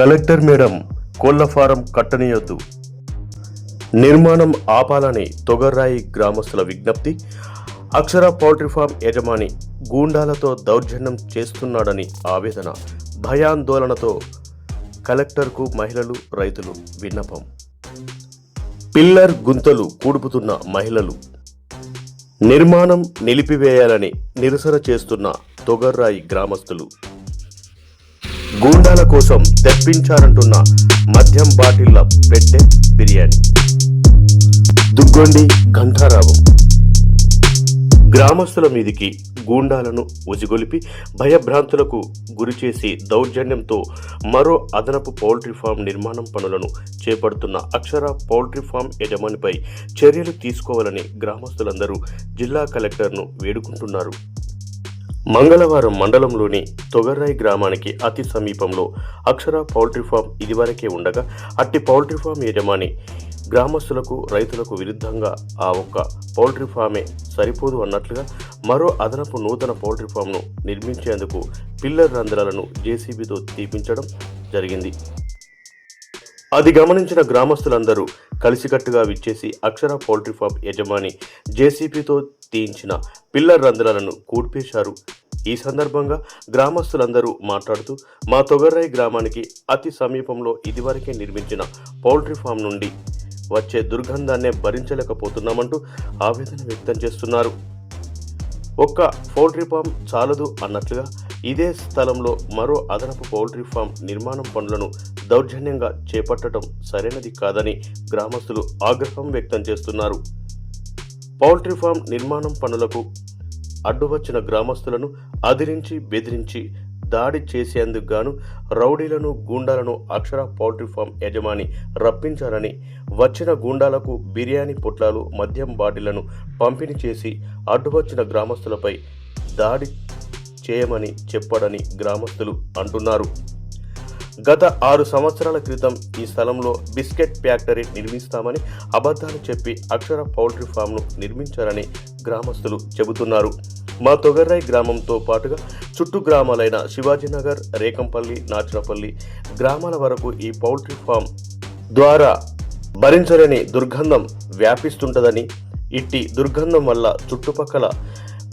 Collector madam కోళ్ళ farm కట్టనీయొద్దు. నిర్మాణం ఆపాలని తొగర్రాయి గ్రామస్తుల విజ్ఞప్తి అక్షర పౌల్ట్రీ ఫామ్ యజమాని గూండాలతో దౌర్జన్యం చేస్తున్నాడని ఆవేదన భయాందోళనతో కలెక్టర్కు మహిళలు రైతులు విన్నపం. పిల్లర్ గుంతలు కూడుపుతున్న మహిళలు. నిర్మాణం నిలిపివేయాలని నిరసన చేస్తున్న తొగర్రాయి గ్రామస్తులు. గూండాల కోసం తెప్పించారంటున్న మద్యం బాటిళ్ళ పెట్టె బిర్యానీ. దుగ్గొండి ఘంటారావం. గ్రామస్తుల మీదికి గూండాలను ఉజిగొలిపి భయభ్రాంతులకు గురిచేసి దౌర్జన్యంతో మరో అదనపు పౌల్ట్రీ ఫామ్ నిర్మాణం పనులను చేపడుతున్న అక్షర పౌల్ట్రీ ఫామ్ యజమానిపై చర్యలు తీసుకోవాలని గ్రామస్తులందరూ జిల్లా కలెక్టర్ను వేడుకుంటున్నారు. మంగళవారం మండలంలోని తొగర్రాయి గ్రామానికి అతి సమీపంలో అక్షర పౌల్ట్రీ ఫామ్ ఇదివరకే ఉండగా అట్టి పౌల్ట్రీ ఫామ్ యజమాని గ్రామస్తులకు రైతులకు విరుద్ధంగా ఆ ఒక్క పౌల్ట్రీ ఫామే సరిపోదు అన్నట్లుగా మరో అదనపు నూతన పౌల్ట్రీ ఫామ్ను నిర్మించేందుకు పిల్లర్ రంధ్రాలను జేసీబీతో తీపించడం జరిగింది. అది గమనించిన గ్రామస్తులందరూ కలిసికట్టుగా విచ్చేసి అక్షర పౌల్ట్రీ ఫామ్ యజమాని జేసీపీతో తీయించిన పిల్లర్ రంధ్రాలను కూడ్పేశారు. ఈ సందర్భంగా గ్రామస్తులందరూ మాట్లాడుతూ మా తొగర్రాయి గ్రామానికి అతి సమీపంలో ఇదివరకే నిర్మించిన పౌల్ట్రీ ఫామ్ నుండి వచ్చే దుర్గంధాన్నే భరించలేకపోతున్నామంటూ ఆవేదన వ్యక్తం చేస్తున్నారు. ఒక్క పౌల్ట్రీ ఫామ్ చాలదు అన్నట్లుగా ఇదే స్థలంలో మరో అదనపు పౌల్ట్రీ ఫామ్ నిర్మాణం పనులను దౌర్జన్యంగా చేపట్టడం సరైనది కాదని గ్రామస్తులు ఆగ్రహం వ్యక్తం చేస్తున్నారు. పౌల్ట్రీ ఫామ్ నిర్మాణం పనులకు అడ్డువచ్చిన గ్రామస్తులను అదిరించి బెదిరించి దాడి చేసేందుకు గాను రౌడీలను గూండాలను అక్షర పౌల్ట్రీ ఫామ్ యజమాని రప్పించారని వచ్చిన గూండాలకు బిర్యానీ పొట్లాలు మద్యం బాటిళ్ళను పంపిణీ చేసి అడ్డువచ్చిన గ్రామస్తులపై దాడి చేయమని చెప్పాడని గ్రామస్తులు అంటున్నారు. గత ఆరు సంవత్సరాల క్రితం ఈ స్థలంలో బిస్కెట్ ఫ్యాక్టరీ నిర్మిస్తామని అబద్ధాలు చెప్పి అక్షర పౌల్ట్రీ ఫామ్ను నిర్మించారని గ్రామస్తులు చెబుతున్నారు. మా తొగర్రాయి గ్రామంతో పాటుగా చుట్టూ గ్రామాలైన శివాజీనగర్ రేకంపల్లి నాచనపల్లి గ్రామాల వరకు ఈ పౌల్ట్రీ ఫామ్ ద్వారా భరించలేని దుర్గంధం వ్యాపిస్తుంటదని ఇట్టి దుర్గంధం వల్ల చుట్టుపక్కల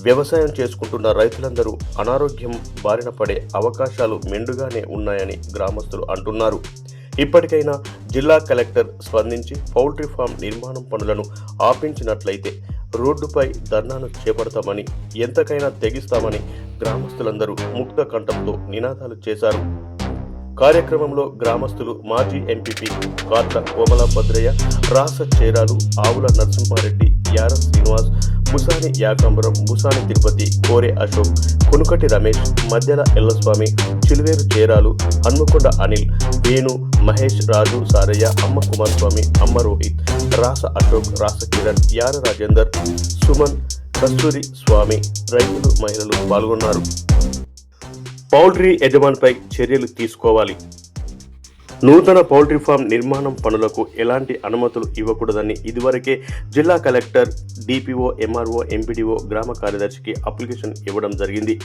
వ్యవసాయం చేసుకుంటున్న రైతులందరూ అనారోగ్యం బారిన పడే అవకాశాలు మెండుగానే ఉన్నాయని గ్రామస్తులు అంటున్నారు. ఇప్పటికైనా జిల్లా కలెక్టర్ స్పందించి పౌల్ట్రీ ఫామ్ నిర్మాణం పనులను ఆపించినట్లయితే రోడ్డుపై ధర్నాను చేపడతామని ఎంతకైనా తెగిస్తామని గ్రామస్తులందరూ ముక్త కంఠంతో నినాదాలు చేశారు. కార్యక్రమంలో గ్రామస్తులు మాజీ ఎంపీపీ కార్త కోమల భద్రయ్య రాస చేరాలు ఆవుల నరసింహారెడ్డి యార శ్రీనివాస్ ముసాని యాకాంబరం ముసాని తిరుపతి కోరే అశోక్ కునుకటి రమేష్ మధ్యల ఎల్లస్వామి చిలువేరు చేరాలు హన్మకొండ అనిల్ వేణు మహేష్ రాజు సారయ్య అమ్మ కుమారస్వామి అమ్మ రోహిత్ రాస అశోక్ రాస కిరణ్ యార రాజేందర్ సుమన్ కస్తూరి స్వామి రైతులు మహిళలు పాల్గొన్నారు. పౌల్ట్రీ యజమానిపై చర్యలు తీసుకోవాలి. నూతన పౌల్ట్రీ ఫామ్ నిర్మాణం పనులకు ఎలాంటి అనుమతులు ఇవ్వకూడదని ఇదివరకే జిల్లా కలెక్టర్ డిపిఓ ఎంఆర్ఓ ఎంపీడీఓ గ్రామ కార్యదర్శికి అప్లికేషన్ ఇవ్వడం జరిగింది.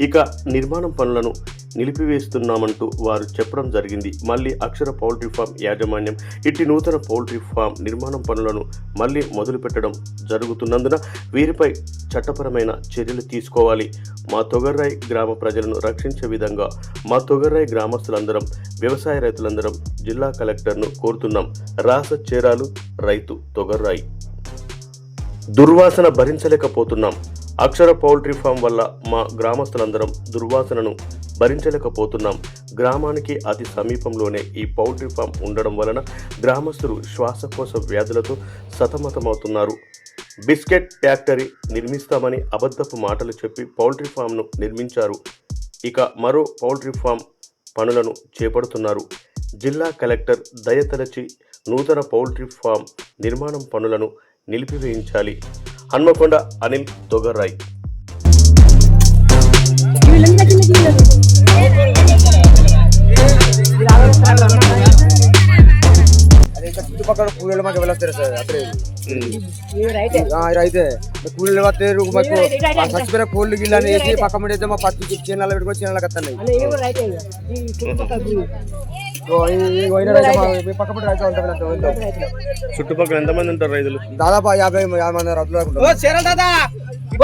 ఇక నిర్మాణం పనులను నిలిపివేస్తున్నామంటూ వారు చెప్పడం జరిగింది. మళ్ళీ అక్షర పౌల్ట్రీ ఫామ్ యాజమాన్యం ఇట్టి నూతన పౌల్ట్రీ ఫామ్ నిర్మాణం పనులను మళ్ళీ మొదలుపెట్టడం జరుగుతున్నందున వీరిపై చట్టపరమైన చర్యలు తీసుకోవాలి. మా తొగర్రాయ్ గ్రామ ప్రజలను రక్షించే విధంగా మా తొగర్రాయ్ గ్రామస్తులందరం వ్యవసాయ రైతులందరం జిల్లా కలెక్టర్ను కోరుతున్నాం. రాస చేరాలు రైతు తొగర్రాయి. దుర్వాసన భరించలేకపోతున్నాం. అక్షర పౌల్ట్రీ ఫామ్ వల్ల మా గ్రామస్తులందరం దుర్వాసనను భరించలేకపోతున్నాం. గ్రామానికి అతి సమీపంలోనే ఈ పౌల్ట్రీ ఫామ్ ఉండడం వలన గ్రామస్తులు శ్వాసకోశ వ్యాధులతో సతమతమవుతున్నారు. బిస్కెట్ ఫ్యాక్టరీ నిర్మిస్తామని అబద్ధపు మాటలు చెప్పి పౌల్ట్రీ ఫామ్ను నిర్మించారు. ఇక మరో పౌల్ట్రీ ఫామ్ పనులను చేపడుతున్నారు. జిల్లా కలెక్టర్ దయతలచి నూతన పౌల్ట్రీ ఫామ్ నిర్మాణం పనులను నిలిపివేయించాలి. హన్మకొండ అనిల్ ఇంకా చుట్టుపక్కల కూలీలు మాకు వెళ్ళొస్తారు సార్? అప్పుడే అయితే కూలీలు వస్తారు మాకు ఆ చచ్చిపోయిన కోళ్ళు గిల్లు అని వేసి పక్క మీద మా పత్తి చీనాలు పెట్టుకొని చీనాలకు వస్తున్నాయి ఓ, ఈ- ఈ పోయిన రైతు మా- ఈ పక్క పక్క రైతు ఉంటారు. చుట్టుపక్కల రైతులు? దాదాపు యాభై యాభై మంది రైతులు.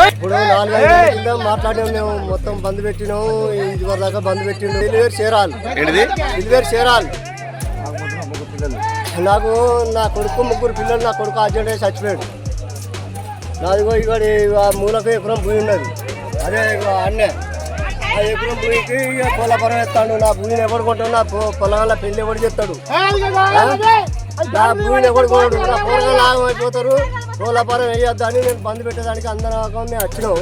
ఇప్పుడు నాలుగు ఐదు రోజుల కింద మాట్లాడాము మేము మొత్తం బంద్ పెట్టినాము ఇది వరకు దాకా బంద్ పెట్టిండు. డెలివరీ చేరాలి. ఏంటిది? డెలివరీ చేరాలి. నాకు నా కొడుకు ముగ్గురు పిల్లలు నా కొడుకు అర్జెంట్ అయ్యి చచ్చిపోయాడు. నాదిగో ఇక్కడ మూలకు ఎకరం భూమి ఉన్నది. అదే ఇగో అన్నే. ఆ ఎకరం భూమికి ఇక పొలపరం ఎత్తాడు నా భూమిని ఎవడు కొంటాడు నా పొ- పెళ్ళి ఎవడు చెప్తాడు నా భూమిని ఎవడు కొనడు నా పొలగాలు ఆగమైపోతారు పొలపరం వేయొద్దని నేను బంద్ పెట్టేదానికి అందరం మేము వచ్చినాం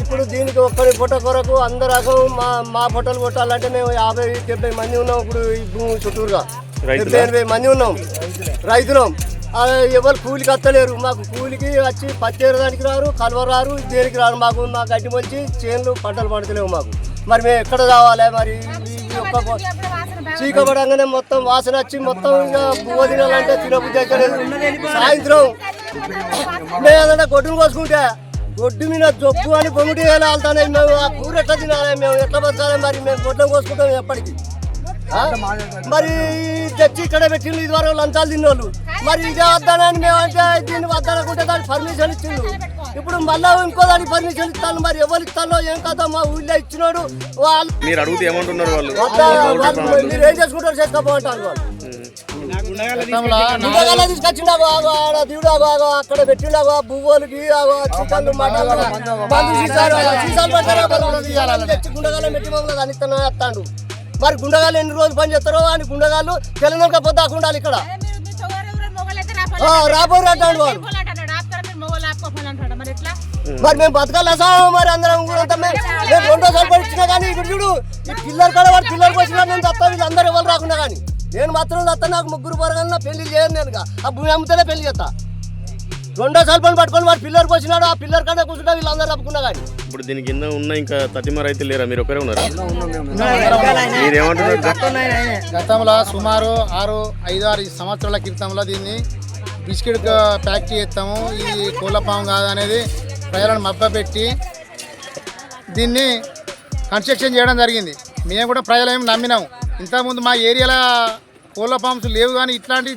ఇప్పుడు దీనికి ఒక్కరి పొట్ట కొరకు అందరు రకం మా మా పొట్టలు కొట్టాలంటే మేము యాభై డెబ్బై మంది ఉన్నాం ఇప్పుడు ఈ భూమి చుట్టూరుగా డెబ్బై ఎనభై మంది ఉన్నాం రైతులం ఎవరు కూలికి వస్తలేరు. మాకు కూలికి వచ్చి పచ్చేరడానికి రారు కలువ రారు దేనికి రారు మాకు మా గడ్డి మంచి చేనులు పంటలు పండుతలేవు మాకు. మరి మేము ఎక్కడ రావాలి? మరి ఒక్క చీకబడంగానే మొత్తం వాసన వచ్చి మొత్తం ఇక పువ్వు తినాలంటే తినబుద్ధి సాయంత్రం మేము ఏదైనా గొడ్డును కోసుకుంటే గొడ్డు మీద జొప్పు అని పొంగుటి వెళ్తానే మేము ఆ కూర ఎట్లా తినాలి? మేము ఎట్లా బతకాలి? మరి మేము గొడ్డం కోసుకుంటాం ఎప్పటికీ? మరి ఈ తెచ్చి ఇక్కడ పెట్టిండు ఇది వరకు లంచాలు తిన్నోళ్ళు. మరి ఇదే వద్దానని మేము అంటే దీన్ని వద్దనుకుంటే దానికి పర్మిషన్ ఇచ్చిండు ఇప్పుడు మళ్ళా ఇంకో దానికి పర్మిషన్ ఇస్తాను మరి ఎవరు ఇస్తానో ఏం కాదో మా ఊళ్ళో ఇచ్చినోడు వాళ్ళు మీరు అడిగితే ఏమంటున్నారు వాళ్ళు? మీరు ఏం చేసుకుంటారు చేసుకోపోంటారు వాళ్ళు. తీసుకొచ్చిండు ఆడ దేవుడు ఆగో, అక్కడ పెట్టిండు ఆగో, బువ్వలకి ఆగో, చికెన్లు, మటన్లు, మందు సీసాలు, సీసాలు పడతారా, మరి సీసాలు తెచ్చి గుండగాలు పెట్టి మమ్మల్ని దానిస్తాను వేస్తాడు మరి గుండగాలు ఎన్ని రోజులు పని చేస్తారో అని గుండగాలు తెలంగాణ పొద్దాకు ఉండాలి ఇక్కడ. రాబోరు అంటాడు వాడు. మరి మేము బతకాలి మరి అందరం కూడా మేము. రెండో సార్లు కానీ చూడు పిల్లలు కూడా వాడు పిల్లలకు వచ్చినా నేను తప్ప వీళ్ళందరూ ఎవరు రాకుండా కానీ. నేను మాత్రం తప్ప నాకు ముగ్గురు పొరగన్నా పెళ్ళి చేయను నేను ఆ భూమి అమ్ముతేనే పెళ్ళి చేస్తా. రెండో సార్లు పని పట్టుకొని వాడు పిల్లలకు వచ్చినాడు ఆ పిల్లల కన్నా కూర్చుంటా వీళ్ళందరూ తప్పుకున్నా కానీ ఇప్పుడు దీని కింద ఉన్న ఇంకా తతిమ రైతులు లేరా? మీరు ఒకరే ఉన్నారా? గతంలో సుమారు ఆరు ఐదు ఆరు సంవత్సరాల క్రితంలో దీన్ని బిస్కెట్ ప్యాక్ చేస్తాము. ఇది కోళ్ళపాము కాదు అనేది ప్రజలను మబ్బపెట్టి దీన్ని కన్స్ట్రక్షన్ చేయడం జరిగింది. మేము కూడా ప్రజలేం నమ్మినాము. ఇంతకుముందు మా ఏరియాలో కోళ్ళ పాంప్స్ లేవు కానీ ఇట్లాంటి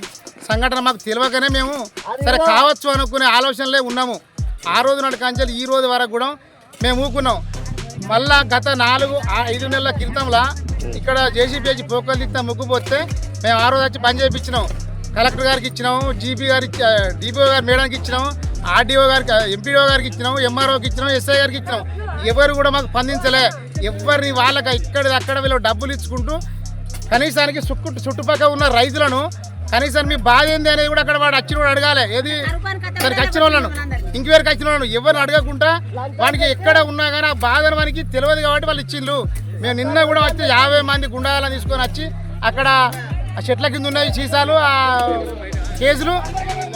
సంఘటన మాకు తెలియకనే మేము సరే కావచ్చు అనుకునే ఆలోచనలే ఉన్నాము. ఆ రోజు నాటి కంచెలు ఈ రోజు వరకు కూడా మేము ఊకున్నాం మళ్ళా గత నాలుగు ఐదు నెలల క్రితంలో ఇక్కడ జేసీపీ పోకలు తిత్తా ముగ్గుపోతే మేము ఆ రోజు వచ్చి పని చేయించినాం కలెక్టర్ గారికి ఇచ్చినాము జీపీ గారికి డిపిఓ గారి మేడానికి ఇచ్చినాము ఆర్డీఓ గారికి ఎంపీడీఓ గారికి ఇచ్చినాము ఎంఆర్ఓకి ఇచ్చినాము ఎస్ఐ గారికి ఇచ్చినాము. ఎవరు కూడా మాకు స్పందించలే. ఎవరిని వాళ్ళకి ఇక్కడ అక్కడ వీళ్ళు డబ్బులు ఇచ్చుకుంటూ కనీసానికి చుట్టు చుట్టుపక్కల ఉన్న రైతులను కనీసం మీ బాధ ఏంది అనేది కూడా అక్కడ వాడు వచ్చిన వాడు అడగాలి. ఏది? సరికి వచ్చిన వాళ్ళను? ఇంక్వైరీకి వచ్చిన వాళ్ళను? ఎవరిని అడగకుండా వానికి ఎక్కడ ఉన్నా కానీ ఆ బాధను వానికి తెలియదు కాబట్టి వాళ్ళు ఇచ్చిండ్రు. మేము నిన్న కూడా వచ్చి యాభై మంది గుండాలను తీసుకొని వచ్చి అక్కడ ఆ చెట్ల కింద ఉన్నాయి సీసాలు ఆ కేసులు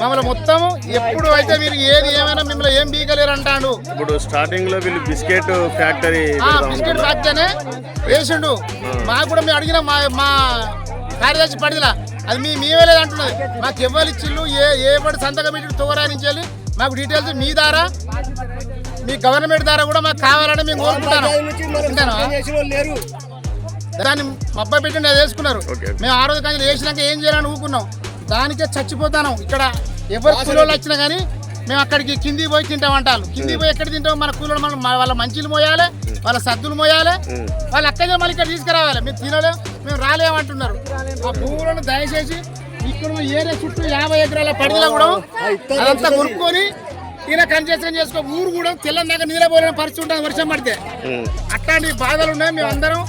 మమ్మల్ని మొత్తము ఎప్పుడు అయితే మీరు ఏది ఏమైనా మిమ్మల్ని ఏం బీకలేరు అంటాడు. ఇప్పుడు స్టార్టింగ్లో వీళ్ళు బిస్కెట్ ఫ్యాక్టరీ ఆ బిస్కెట్ ఫ్యాక్టరీ వేసిండు. మాకు కూడా మేము అడిగిన మా మా కార్యదర్శి పడిదిలా అది మీ మేమే లేదు అంటున్నది మాకు ఎవరు ఇచ్చిళ్ళు ఏ ఏ పడి సంతకం పెట్టి తోరా నుంచి వెళ్ళి మాకు డీటెయిల్స్ మీ ద్వారా మీ గవర్నమెంట్ ద్వారా కూడా మాకు కావాలని మేము కోరుకుంటాను. వింటానా? చేసిన వాళ్ళు లేరు. దాన్ని మబ్బా పెట్టి అది వేసుకున్నారు. మేము ఆ రోజు కానీ వేసినాక ఏం చేయాలని ఊరుకున్నాం. దానికే చచ్చిపోతాను. ఇక్కడ ఎవరు కూలోళ్ళు వచ్చినా కానీ మేము అక్కడికి కిందికి పోయి తింటామంటారు. కిందికి పోయి ఎక్కడ తింటాం మన కూలోళ్ళు మనం వాళ్ళ మంచిలు మోయాలి వాళ్ళ సద్దులు మోయాలి వాళ్ళు అక్కడే మళ్ళీ ఇక్కడ తీసుకురావాలి. మేము తినలేం? మేము రాలేమంటున్నారు. ఆ భూములను దయచేసి ఇక్కడ ఏరియా చుట్టూ యాభై ఎకరాల పరిధిలో కూడా అదంతా కొనుక్కొని ఈయన కన్సెషన్ చేసుకో ఊరు కూడా తెల్లందాక నిద్రపోలేని పరిస్థితి ఉంటుంది వర్షం పడితే. అట్లాంటి బాధలు ఉన్నాయి మేము అందరం.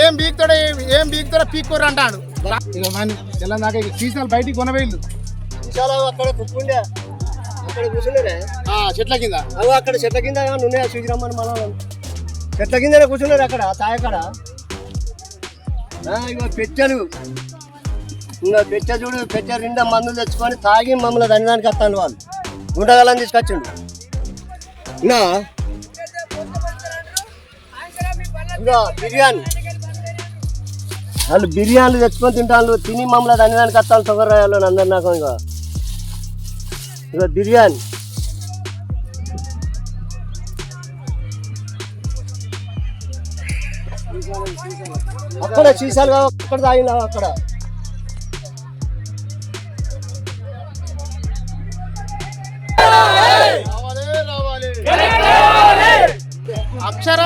ఏం బీక్తాడో ఏం- బీక్తాడో పీక్కోరు అంటాడు. తెల్లందాక ఇక సీసాలు బయటికి కొనవేళ్ళు. అక్కడ కుక్కుండే. అక్కడ కూర్చున్నారే? ఆ చెట్ల కింద. అక్కడ చెట్ల కింద ఉన్నాయా? చూసిరమ్మని మన చెట్ల కిందనే కూర్చున్నారు అక్కడ తాయక్కడ ఇగో పెట్టెలు ఇంకా పెట్టె చూడు పెట్టె నిండా మందులు తెచ్చుకొని తాగి మమ్మల్ని దండడానికి వస్తాను వాళ్ళు. గుండగలని తీసుకొచ్చిండు. ఇంకా ఇంకా బిర్యానీ. వాళ్ళు బిర్యానీలు తెచ్చుకొని తింటాను తిని మమ్మల్ని దండడానికి వస్తాను సుగర్ రాయాలని అందరు నాకు ఇంకా ఇక బిర్యానీ. అక్కడ సీసాలు అక్కడ తాగినా అక్కడ. అక్షర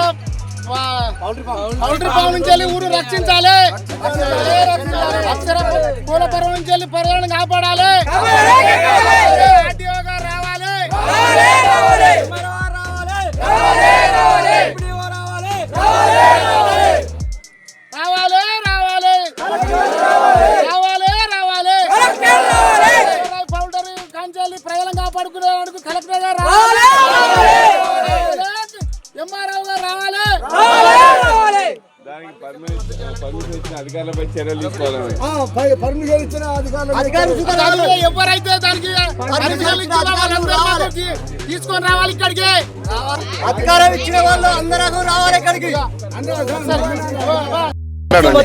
పౌల్ట్రీ నుంచి వెళ్ళి ఊరు రక్షించాలి. అక్షర పూల పర్వం నుంచి వెళ్ళి పర్యావరణ కాపాడాలి. రావాలి. అధికారులపై చర్యలు తీసుకోవాలని పర్మిషన్ ఇచ్చిన అధికారులు దానికి ఎవరైతే దానికి పర్మిషన్ ఇచ్చారో వాళ్ళందరూ మాకు తీ- తీసుకొని రావాలి ఇక్కడికి. అధికారం ఇచ్చిన వాళ్ళు అందరూ రావాలి ఇక్కడికి.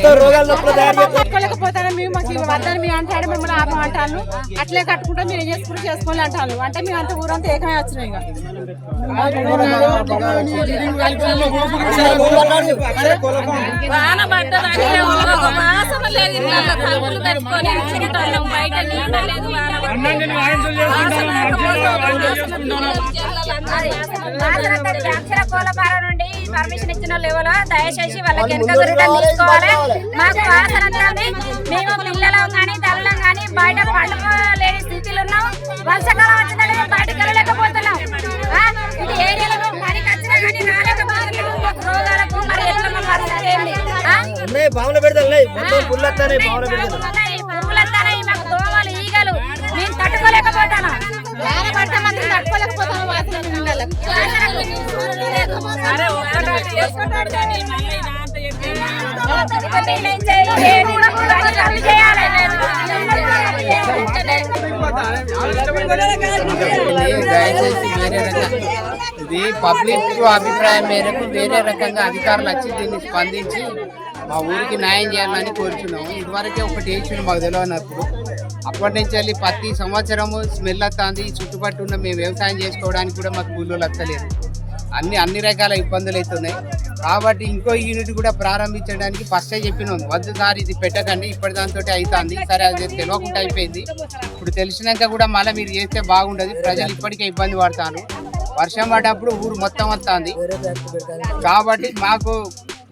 కట్టుకోలేకపోతాను మేము మాకు వద్దని మేము అంటాడు మిమ్మల్ని ఆపమంటాను అట్లే కట్టుకుంటే మీరు ఏం చేసుకుంటే చేసుకోవాలి అంటాను అంటే మేము అంత ఊరంతా ఏకమే వచ్చినాం ఇక వాన లేదు కట్టుకొని బయట లేదు వాన అక్షర కోలపార నుండి పర్మిషన్ ఇచ్చిన లెవెల్ దయచేసి వాళ్ళకి ఎంత రిటర్న్ తీసుకోవాలి మాకు వాసన. మేము పిల్లలం కానీ తల్లం కానీ బయట పండుకోలేని స్థితిలో ఉన్నాం వర్షాకాలం వచ్చిందంటే మేము బయటకు వెళ్ళలేకపోతున్నాం? ఇది ఏరియాలో పనికి వచ్చినా కానీ రాలేకపోతున్నాం రోగాలకు మరి ఎట్లా మా పరిస్థితి ఏంది? ఆ? బావులు పెడతాయి బావులు పెడతాయి వస్తున్నాయి, మాకు దోమలు ఈగలు. మేము మాత్రం తట్టుకోలేకపోతాను వాసన రకంగా ఇది పబ్లిక్ అభిప్రాయం మేరకు వేరే రకంగా అధికారులు వచ్చి దీన్ని స్పందించి మా ఊరికి న్యాయం చేయాలని కోరుచున్నాము. ఇదివరకే ఒకటి వేసిన మాకు తెలియనప్పుడు అప్పటి నుంచి వెళ్ళి ప్రతి సంవత్సరము స్మెల్ వస్తుంది చుట్టుపక్కల ఉన్న మేము వ్యవసాయం చేసుకోవడానికి కూడా మాకు కూలీలు వస్తలేదు అన్ని అన్ని రకాల ఇబ్బందులు అవుతున్నాయి. కాబట్టి ఇంకో యూనిట్ కూడా ప్రారంభించడానికి ఫస్ట్ చెప్పినాం. వద్దు సార్ ఇది పెట్టకండి ఇప్పటి దాంతో అవుతుంది సరే అది తెలియకుండా అయిపోయింది. ఇప్పుడు తెలిసినాక కూడా మళ్ళీ మీరు చేస్తే బాగుండదు. ప్రజలు ఇప్పటికే ఇబ్బంది పడతాను వర్షం పడ్డప్పుడు ఊరు మొత్తం వస్తుంది. కాబట్టి మాకు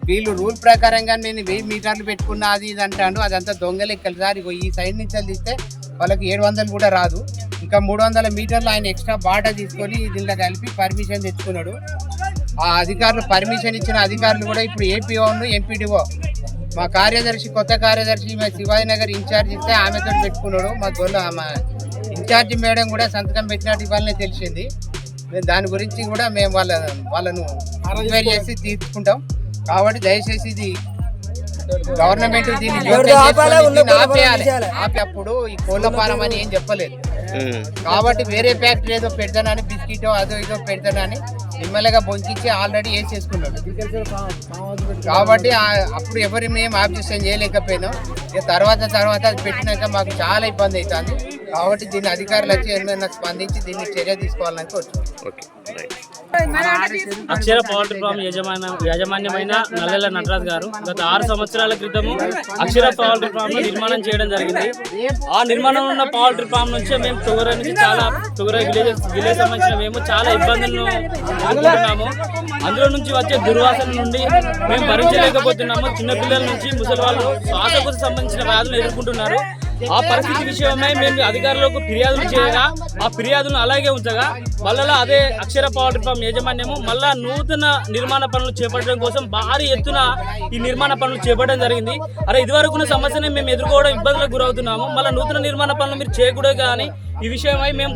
వీళ్ళు రూల్ ప్రకారంగా నేను వెయ్యి మీటర్లు పెట్టుకున్నా అది ఇది అంటాను అదంతా దొంగ లెక్కలు సార్. ఇగో ఈ సైడ్ నుంచి తీస్తే వాళ్ళకి ఏడు వందలు కూడా రాదు. ఇంకా మూడు వందల మీటర్లు ఆయన ఎక్స్ట్రా బాట తీసుకొని దీనిలో కలిపి పర్మిషన్ తెచ్చుకున్నాడు. ఆ అధికారులు పర్మిషన్ ఇచ్చిన అధికారులు కూడా ఇప్పుడు ఏపీఓ ఎంపీడీఓ. మా కార్యదర్శి కొత్త కార్యదర్శి మా శివాజీ నగర్ ఇన్ఛార్జ్ ఇస్తే ఆమెతో పెట్టుకున్నాడు. మా గొల్ల మా ఇన్ఛార్జి మేడం కూడా సంతకం పెట్టినట్టు ఇవాళనే తెలిసింది. మేము దాని గురించి కూడా మేము వాళ్ళ వాళ్ళను ఎంక్వైరీ చేసి తీసుకుంటాం కాబట్టి దయచేసి ఇది గవర్నమెంట్ దీన్ని ఆపేయాలి. ఆపేటప్పుడు ఈ కోళ్ళ ఫారం అని ఏం చెప్పలేదు. కాబట్టి వేరే ఫ్యాక్టరీ ఏదో పెడతానని బిస్కెట్ అదో ఇదో పెడతానని ఎమ్మెల్యేగా బొంకించి ఆల్రెడీ ఏం చేసుకున్నాడు. కాబట్టి అప్పుడు ఎవరి మేము ఆబ్జెక్షన్ చేయలేకపోయినాం. ఇక తర్వాత తర్వాత అది పెట్టినాక మాకు చాలా ఇబ్బంది అవుతుంది. కాబట్టి దీన్ని అధికారులు వచ్చి ఏమైనా స్పందించి దీన్ని చర్య తీసుకోవాలని కోరుతున్నాం. అక్షర పౌల్ట్రీ ఫామ్ యజమాన యాజమాన్యమైన నల్లెల నటరాజ్ గారు గత ఆరు సంవత్సరాల క్రితము అక్షర పౌల్ట్రీ ఫామ్ నిర్మాణం చేయడం జరిగింది. ఆ నిర్మాణం ఉన్న పౌల్ట్రీ ఫామ్ నుంచి మేము తుగర నుంచి చాలా తుగర విలేజ్ విలేజ్ సంబంధించిన మేము చాలా ఇబ్బందులను ఎదుర్కొంటున్నాము అందులో నుంచి వచ్చే దుర్వాసన నుండి మేము భరించలేకపోతున్నాము. చిన్నపిల్లల నుంచి ముసలి వాళ్ళు శ్వాసకు సంబంధించిన వ్యాధులు ఎదుర్కొంటున్నారు. ఆ పరిస్థితి విషయమై మేము అధికారులకు ఫిర్యాదులు చేయగా ఆ ఫిర్యాదులను అలాగే ఉంచగా మళ్ళా అదే అక్షర పౌల్ట్రీ ఫామ్ యాజమాన్యము మళ్ళా నూతన నిర్మాణ పనులు చేపట్టడం కోసం భారీ ఎత్తున ఈ నిర్మాణ పనులు చేపట్టడం జరిగింది. అరే ఇదివరకున్న సమస్యనే మేము ఎదుర్కోవడం ఇబ్బందులకు గురవుతున్నాము. మళ్ళీ నూతన నిర్మాణ పనులు మీరు చేయకూడదు కానీ ఈ విషయమై మేము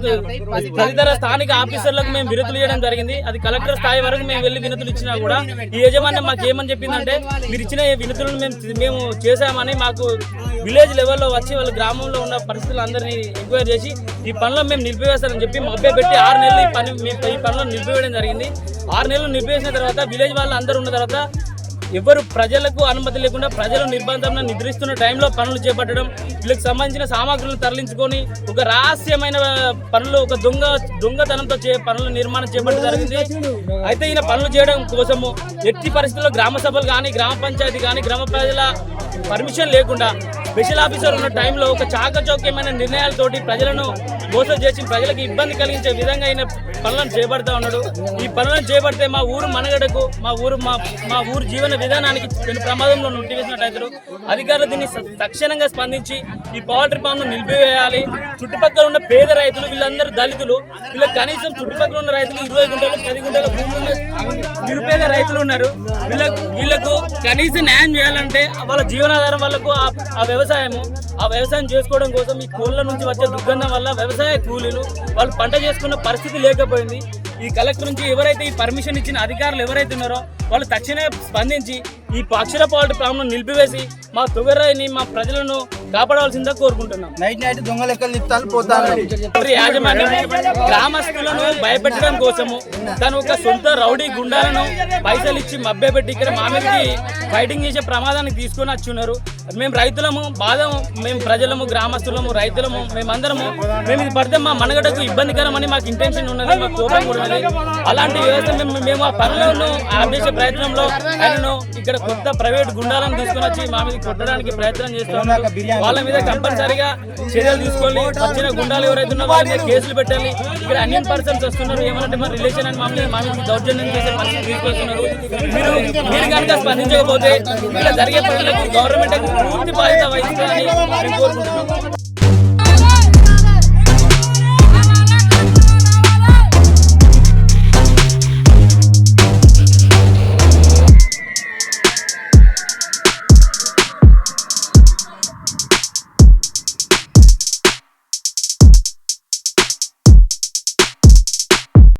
తదితర స్థానిక ఆఫీసర్లకు మేము వినతులు ఇవ్వడం జరిగింది. అది కలెక్టర్ స్థాయి వరకు మేము వెళ్ళి వినతులు ఇచ్చినా కూడా ఈ యజమాన్యం మాకు ఏమని చెప్పిందంటే మీరు ఇచ్చిన ఈ వినతులను మేము మేము చేశామని మాకు విలేజ్ లెవెల్లో వచ్చి వాళ్ళ గ్రామంలో ఉన్న పరిస్థితులందరినీ ఎంక్వైరీ చేసి ఈ పనులు మేము నిలిపివేస్తారని చెప్పి మభ్య పెట్టి ఆరు నెలలు ఈ పని ఈ పనులను నిలిపివేయడం జరిగింది. ఆరు నెలలు నిలిపివేసిన తర్వాత విలేజ్ వాళ్ళు అందరూ ఉన్న తర్వాత ఎవరు ప్రజలకు అనుమతి లేకుండా ప్రజలు నిర్బంధంలో నిద్రిస్తున్న టైంలో పనులు చేపట్టడం వీళ్ళకి సంబంధించిన సామాగ్రులను తరలించుకొని ఒక రహస్యమైన పనులు ఒక దొంగ దొంగతనంతో చే పనుల నిర్మాణం చేపట్టడం జరిగింది. అయితే ఈయన పనులు చేయడం కోసము ఎట్టి పరిస్థితుల్లో గ్రామ సభలు కానీ గ్రామ పంచాయతీ కానీ గ్రామ ప్రజల పర్మిషన్ లేకుండా స్పెషల్ ఆఫీసర్ ఉన్న టైంలో ఒక చాకచౌక్యమైన నిర్ణయాలతోటి ప్రజలను మోసం చేసి ప్రజలకు ఇబ్బంది కలిగించే విధంగా ఆయన పనులను చేపడతా ఉన్నాడు. ఈ పనులను చేపడితే మా ఊరు మనగడకు మా ఊరు మా మా ఊరు జీవన విధానానికి ప్రమాదంలో నుట్టివేసినట్టు అధికారులు దీన్ని తక్షణంగా స్పందించి ఈ పౌల్ట్రీ ఫామ్ను నిలిపివేయాలి. చుట్టుపక్కల ఉన్న పేద రైతులు వీళ్ళందరూ దళితులు వీళ్ళకి కనీసం చుట్టుపక్కల ఉన్న రైతులు ఇరవై గుంటలు పది గుంటల భూములు నిరుపేద రైతులు ఉన్నారు. వీళ్ళకు వీళ్ళకు కనీస న్యాయం చేయాలంటే వాళ్ళ జీవనాధారం వాళ్ళకు ఆ- ఆ వ్యవసాయము ఆ వ్యవసాయం చేసుకోవడం కోసం ఈ కోళ్ళ నుంచి వచ్చే దుర్గంధం వల్ల వ్యవసాయ కూలీలు వాళ్ళు పంట చేసుకున్న పరిస్థితి లేకపోయింది. ఈ కలెక్టర్ నుంచి ఎవరైతే ఈ పర్మిషన్ ఇచ్చిన అధికారులు ఎవరైతే ఉన్నారో వాళ్ళు తక్షణమే స్పందించి ఈ అక్షర పాలిటీ ప్రాబ్లం నిలిపివేసి మా తొగరాయిని మా ప్రజలను కాపాడవలసిందిగా కోరుకుంటున్నాం. నైట్ నైట్ దొంగ లెక్కలు తిప్పుతాను పోతాను. యాజమాన్యం గ్రామస్తులను భయపెట్టడం కోసము తను ఒక సొంత రౌడీ గుండాలను పైసలు ఇచ్చి మభ్యపెట్టి ఇక్కడ మా ఫైటింగ్ చేసే ప్రమాదానికి తీసుకొని వచ్చి ఉన్నారు మేము రైతులము బాధము మేము ప్రజలము గ్రామస్తులము రైతులము మేమందరము మేము ఇది పడితే మా మనగడకు ఇబ్బందికరమని మాకు ఇంటెన్షన్ ఉన్నది మాకు కోపం కూడా అలాంటి వ్యవస్థ మేము మేము ఆ పనులను ఆపేసే ప్రయత్నంలో ఆయనను ఇక్కడ కొత్త ప్రైవేట్ గుండాలను తీసుకొని వచ్చి మా మీద కొట్టడానికి ప్రయత్నం చేస్తున్నాం వాళ్ళ మీద కంపల్సరిగా చర్యలు తీసుకోవాలి వచ్చిన గుండాలు ఎవరైతే ఉన్నారో వాళ్ళ మీద కేసులు పెట్టాలి. ఇక్కడ అన్యన్ పర్సన్స్ వస్తున్నారు. ఏమంటే మరి రిలేషన్ అని మమ్మల్ని మా మీద దౌర్జన్యం చేసే పరిస్థితి తీసుకొస్తున్నారు. మీరు మీరు కనుక స్పందించకపోతే ఇక్కడ జరిగే పనులకు గవర్నమెంట్ పూర్తి బాధ్యత వహిస్తారని కోరుకుంటున్నాం.